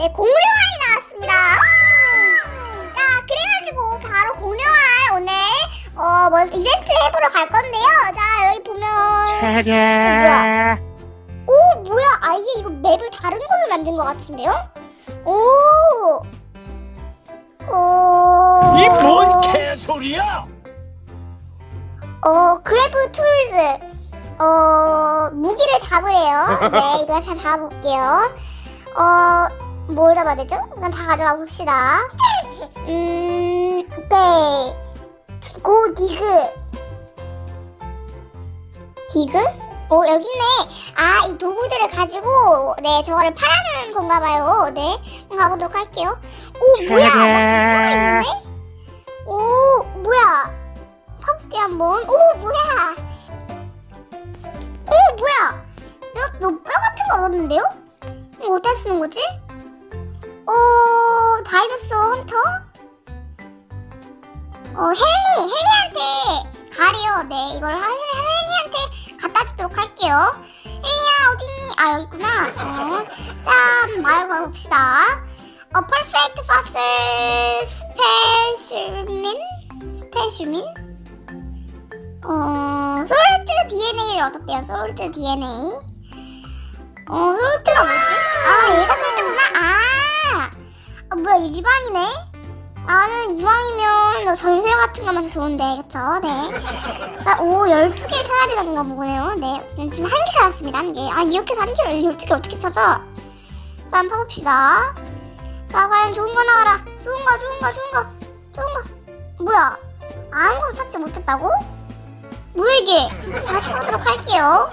네, 공룡알이 나왔습니다. 자, 그래가지고 바로 공룡알 오늘 어, 뭐 이벤트 해보러 갈 건데요. 자, 여기 보면 차례. 오, 뭐야? 아예 이거 맵을 다른 걸로 만든 것 같은데요? 오. 오. 이 뭔 개소리야? 어, 그래브 툴즈. 어, 무기를 잡으래요. 네, 이걸 잘 잡아볼게요. 어, 뭘 잡아야 되죠? 일단 다 가져가 봅시다. 음, 오케이. 고 디그. 디그? 오, 여기 있네. 아, 이 도구들을 가지고, 네, 저거를 팔아는 건가 봐요. 네, 가보도록 할게요. 오, 뭐야? 막 하나 있는데? 오, 뭐야? 파볼게 한번. 오, 뭐야? 오, 뭐야? 뼈, 뼈, 뼈 같은 거 얻었는데요? 이거 어디다 쓰는 거지? 어, 다이노소 헌터? 어, 헨리, 헨리한테 가래요. 네, 이걸 하- 헨리한테 갖다 주도록 할게요. 헨리야, 어딨니? 아, 여기 있구나. 어, 자, 말 걸어봅시다. 어, 퍼펙트 파슬 스페셜민? 스페셜민? 어, 솔트 DNA를 얻었대요. 솔트 DNA. 어, 솔트가 뭐지? 아, 얘가 솔트구나. 아, 어, 뭐야, 일반이네? 나는 이왕이면 뭐 전세 같은 거만 더 좋은데, 그쵸? 네. 자, 오, 12개를 찾아야 되는 거 보네요. 네. 지금 한 개 찾았습니다, 한 개. 아, 이렇게 해서 한 개를 12개 어떻게 찾아? 자, 한번 파봅시다. 자, 과연 좋은 거 나와라. 좋은 거, 좋은 거, 좋은 거, 좋은 거. 뭐야? 아무것도 찾지 못했다고? 뭐야 이게? 다시 보도록 할게요.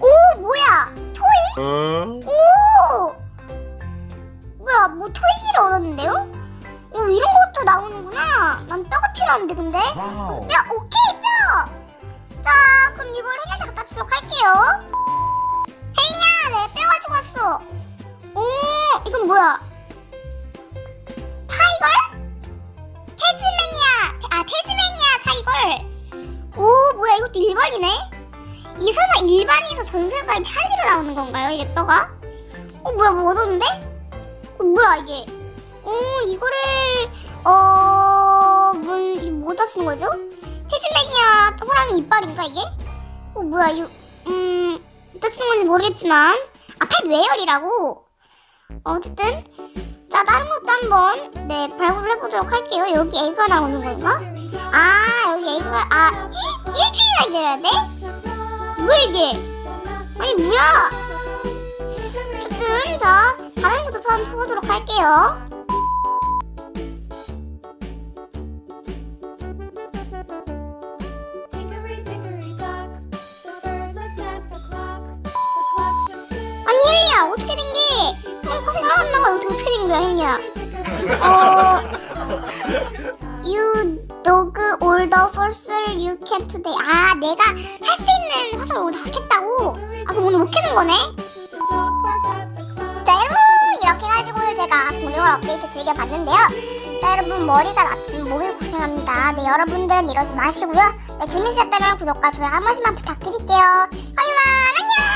오 뭐야? 토이? 어? 오 뭐야 뭐 토이를 얻었는데요? 오 이런 것도 나오는구나. 난 뼈가 필요한데 근데 그래서 뼈 오케이 뼈. 자 그럼 이걸 헬리한테 갖다 주도록 할게요. 헬리야 내 뼈 가지고 왔어. 오 이건 뭐야? 타이거? 테즈메니아 아 테즈메니아 타이거 오 뭐야 이것도 일반이네 이게 설마 일반에서 전설가의 찰리로 나오는 건가요 이게 뼈가 어 뭐야 뭐 얻었는데 어 뭐야 이게. 오 이거를 이거 뭐다 쓰는 거죠? 테즈메니아 호랑이 이빨인가 이게? 어 뭐야 이거 음 어디다 쓰는 건지 모르겠지만. 아펫 웨어리라고. 어쨌든. 자 다른 것도 한번 네 발굴을 해보도록 할게요. 여기 애가 나오는 건가? 아 여기 애가 아 헉, 일주일이나 기다려야 돼? 뭐야 이게? 아니 뭐야? 어쨌든 자 또 한번 해보도록 할게요. 아니 헬리야 어떻게 된 게? 어 고생 하나도 나가 어떻게 어떻게 된 거야 헬리야 어 You dog all the force you can today 아 내가 할 수 있는 화살을 오늘 다 캤다고 아 그럼 오늘 못 캐는 거네 제가 공룡을 업데이트 즐겨봤는데요. 자 여러분 머리가 나쁜 목이 고생합니다. 네 여러분들은 이러지 마시고요. 네, 재밌으셨다면 구독과 좋아요 한 번씩만 부탁드릴게요. 바이바이